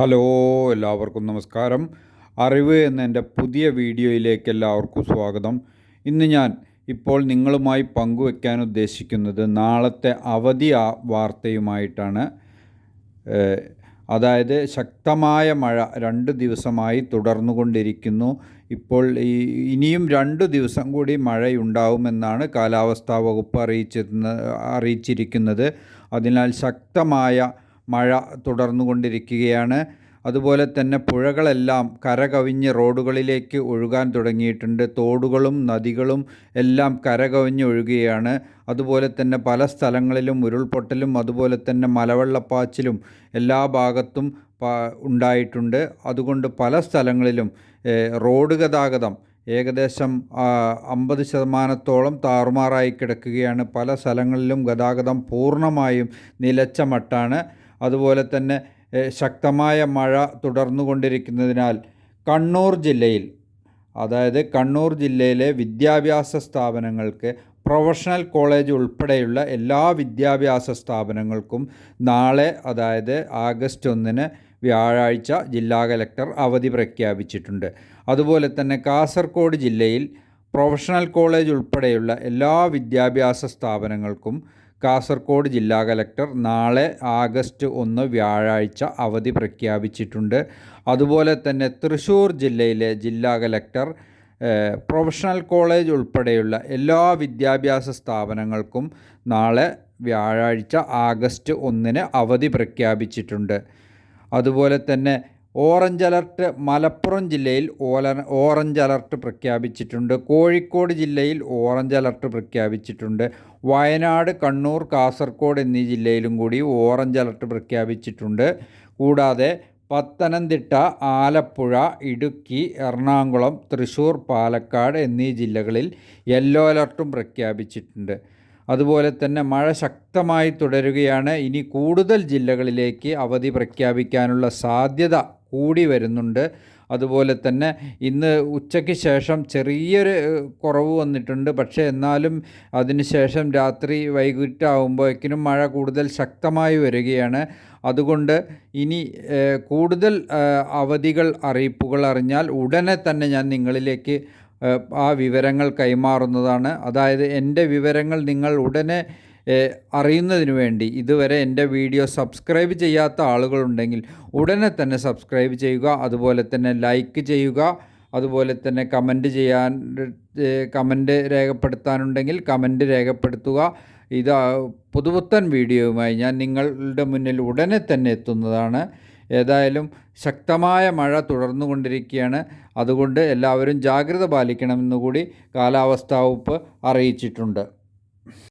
Hello എല്ലാവർക്കും നമസ്കാരം. അറിവ് എന്ന എന്റെ പുതിയ വീഡിയോയിലേക്ക് എല്ലാവർക്കും സ്വാഗതം. ഇന്ന് ഞാൻ ഇപ്പോൾ നിങ്ങളുമായി പങ്കുവെക്കാൻ ഉദ്ദേശിക്കുന്നത് നാളത്തെ അവധി വാർത്തയുമായിട്ടാണ്. അതായത് ശക്തമായ മഴ രണ്ട് ദിവസമായി തുടർന്നുകൊണ്ടിരിക്കുന്നു. ഇപ്പോൾ ഈ ഇനിയും രണ്ട് ദിവസം കൂടി മഴയുണ്ടാവുമെന്നാണ് കാലാവസ്ഥാ വകുപ്പ് അറിയിച്ചിരുന്ന അറിയിച്ചിരിക്കുന്നത്. അതിനാൽ ശക്തമായ മഴ തുടർന്നുകൊണ്ടിരിക്കുകയാണ്. അതുപോലെ തന്നെ പുഴകളെല്ലാം കരകവിഞ്ഞ് റോഡുകളിലേക്ക് ഒഴുകാൻ തുടങ്ങിയിട്ടുണ്ട്. തോടുകളും നദികളും എല്ലാം കരകവിഞ്ഞ് ഒഴുകുകയാണ്. അതുപോലെ തന്നെ പല സ്ഥലങ്ങളിലും ഉരുൾപൊട്ടലും അതുപോലെ തന്നെ മലവെള്ളപ്പാച്ചിലും എല്ലാ ഭാഗത്തും ഉണ്ടായിട്ടുണ്ട്. അതുകൊണ്ട് പല സ്ഥലങ്ങളിലും റോഡ് ഗതാഗതം ഏകദേശം അമ്പത് ശതമാനത്തോളം താറുമാറായി കിടക്കുകയാണ്. പല സ്ഥലങ്ങളിലും ഗതാഗതം പൂർണമായും നിലച്ച മട്ടാണ് അതുപോലെ തന്നെ ശക്തമായ മഴ തുടർന്നു കൊണ്ടിരിക്കുന്നതിനാൽ കണ്ണൂർ ജില്ലയിൽ അതായത് കണ്ണൂർ ജില്ലയിലെ വിദ്യാഭ്യാസ സ്ഥാപനങ്ങൾക്ക് പ്രൊഫഷണൽ കോളേജ് ഉൾപ്പെടെയുള്ള എല്ലാ വിദ്യാഭ്യാസ സ്ഥാപനങ്ങൾക്കും നാളെ അതായത് ആഗസ്റ്റ് ഒന്നിന് വ്യാഴാഴ്ച ജില്ലാ കലക്ടർ അവധി പ്രഖ്യാപിച്ചിട്ടുണ്ട്. അതുപോലെ തന്നെ കാസർഗോഡ് ജില്ലയിൽ പ്രൊഫഷണൽ കോളേജ് ഉൾപ്പെടെയുള്ള എല്ലാ വിദ്യാഭ്യാസ സ്ഥാപനങ്ങൾക്കും കാസർഗോഡ് ജില്ലാ കലക്ടർ നാളെ ആഗസ്റ്റ് ഒന്ന് വ്യാഴാഴ്ച അവധി പ്രഖ്യാപിച്ചിട്ടുണ്ട്. അതുപോലെ തന്നെ തൃശ്ശൂർ ജില്ലയിലെ ജില്ലാ കലക്ടർ പ്രൊഫഷണൽ കോളേജ് ഉൾപ്പെടെയുള്ള എല്ലാ വിദ്യാഭ്യാസ സ്ഥാപനങ്ങൾക്കും നാളെ വ്യാഴാഴ്ച ആഗസ്റ്റ് ഒന്നിന് അവധി പ്രഖ്യാപിച്ചിട്ടുണ്ട്. അതുപോലെ തന്നെ ഓറഞ്ച് അലർട്ട് മലപ്പുറം ജില്ലയിൽ ഓല ഓറഞ്ച് അലർട്ട് പ്രഖ്യാപിച്ചിട്ടുണ്ട്. കോഴിക്കോട് ജില്ലയിൽ ഓറഞ്ച് അലർട്ട് പ്രഖ്യാപിച്ചിട്ടുണ്ട്. വയനാട് കണ്ണൂർ കാസർഗോഡ് എന്നീ ജില്ലയിലും കൂടി ഓറഞ്ച് അലർട്ട് പ്രഖ്യാപിച്ചിട്ടുണ്ട്. കൂടാതെ പത്തനംതിട്ട ആലപ്പുഴ ഇടുക്കി എറണാകുളം തൃശ്ശൂർ പാലക്കാട് എന്നീ ജില്ലകളിൽ യെല്ലോ അലർട്ടും പ്രഖ്യാപിച്ചിട്ടുണ്ട്. അതുപോലെ തന്നെ മഴ ശക്തമായി തുടരുകയാണ്. ഇനി കൂടുതൽ ജില്ലകളിലേക്ക് അവധി പ്രഖ്യാപിക്കാനുള്ള സാധ്യത കൂടി വരുന്നുണ്ട്. അതുപോലെ തന്നെ ഇന്ന് ഉച്ചയ്ക്ക് ശേഷം ചെറിയൊരു കുറവ് വന്നിട്ടുണ്ട്. പക്ഷേ എന്നാലും അതിനുശേഷം രാത്രി വൈകിട്ടാവുമ്പോഴേക്കിനും മഴ കൂടുതൽ ശക്തമായി വരികയാണ്. അതുകൊണ്ട് ഇനി കൂടുതൽ അവധികൾ അറിയിപ്പുകൾ അറിഞ്ഞാൽ ഉടനെ തന്നെ ഞാൻ നിങ്ങളിലേക്ക് ആ വിവരങ്ങൾ കൈമാറുന്നതാണ്. അതായത് എന്റെ വിവരങ്ങൾ നിങ്ങൾ ഉടനെ അറിയുന്നതിന് വേണ്ടി ഇതുവരെ എന്റെ വീഡിയോ സബ്സ്ക്രൈബ് ചെയ്യാത്ത ആളുകളുണ്ടെങ്കിൽ ഉടനെ തന്നെ സബ്സ്ക്രൈബ് ചെയ്യുക അതുപോലെ തന്നെ ലൈക്ക് ചെയ്യുക അതുപോലെ തന്നെ കമന്റ് ചെയ്യാൻ കമന്റ് രേഖപ്പെടുത്താനുണ്ടെങ്കിൽ കമന്റ് രേഖപ്പെടുത്തുക. ഇത് പുതുപുത്തൻ വീഡിയോയുമായി ഞാൻ നിങ്ങളുടെ മുന്നിൽ ഉടനെ തന്നെ എത്തുന്നതാണ്. ഏതായാലും ശക്തമായ മഴ തുടർന്നു കൊണ്ടിരിക്കുകയാണ് അതുകൊണ്ട് എല്ലാവരും ജാഗ്രത പാലിക്കണമെന്നുകൂടി കാലാവസ്ഥാ വകുപ്പ് അറിയിച്ചിട്ടുണ്ട്.